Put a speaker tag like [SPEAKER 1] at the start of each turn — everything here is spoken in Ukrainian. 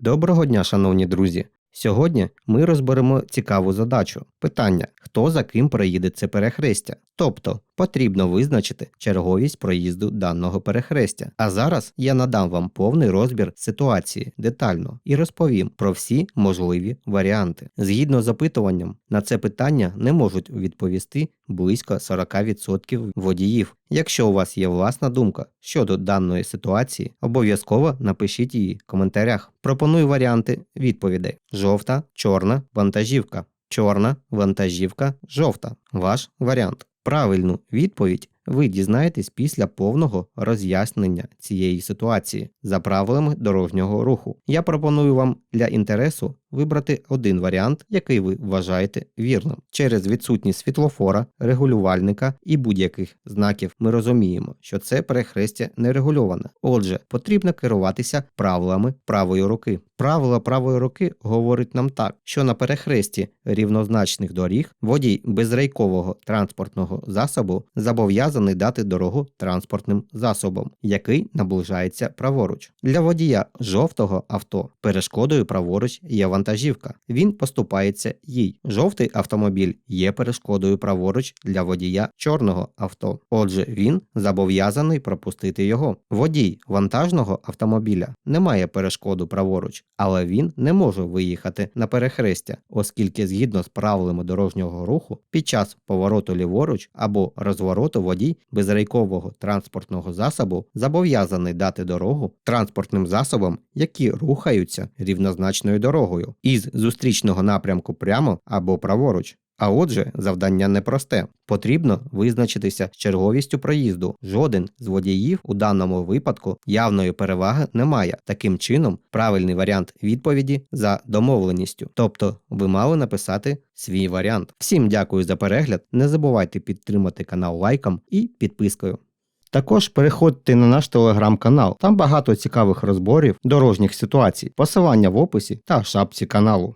[SPEAKER 1] Доброго дня, шановні друзі! Сьогодні ми розберемо цікаву задачу. Питання: хто за ким проїде це перехрестя? Тобто потрібно визначити черговість проїзду даного перехрестя. А зараз я надам вам повний розбір ситуації детально і розповім про всі можливі варіанти. Згідно з опитуванням, на це питання не можуть відповісти близько 40% водіїв. Якщо у вас є власна думка щодо даної ситуації, обов'язково напишіть її в коментарях. Пропоную варіанти відповідей: жовта, чорна, вантажівка, чорна, вантажівка, жовта. Ваш варіант. Правильну відповідь ви дізнаєтесь після повного роз'яснення цієї ситуації за правилами дорожнього руху. Я пропоную вам для інтересу вибрати один варіант, який ви вважаєте вірним. Через відсутність світлофора, регулювальника і будь-яких знаків ми розуміємо, що це перехрестя не регульоване. Отже, потрібно керуватися правилами правої руки. Правило правої руки говорить нам так, що на перехресті рівнозначних доріг водій безрейкового транспортного засобу зобов'язаний дати дорогу транспортним засобом, який наближається праворуч. Для водія жовтого авто перешкодою праворуч є вантажівка. Він поступається їй. Жовтий автомобіль є перешкодою праворуч для водія чорного авто. Отже, він зобов'язаний пропустити його. Водій вантажного автомобіля не має перешкоду праворуч, але він не може виїхати на перехрестя, оскільки згідно з правилами дорожнього руху під час повороту ліворуч або розвороту водій безрейкового транспортного засобу зобов'язаний дати дорогу транспортним засобам, які рухаються рівнозначною дорогою із зустрічного напрямку прямо або праворуч. А отже, завдання непросте. Потрібно визначитися з черговістю проїзду. Жоден з водіїв у даному випадку явної переваги не має. Таким чином, правильний варіант відповіді за домовленістю. Тобто ви мали написати свій варіант. Всім дякую за перегляд. Не забувайте підтримати канал лайком і підпискою. Також переходьте на наш телеграм-канал. Там багато цікавих розборів дорожніх ситуацій, посилання в описі та шапці каналу.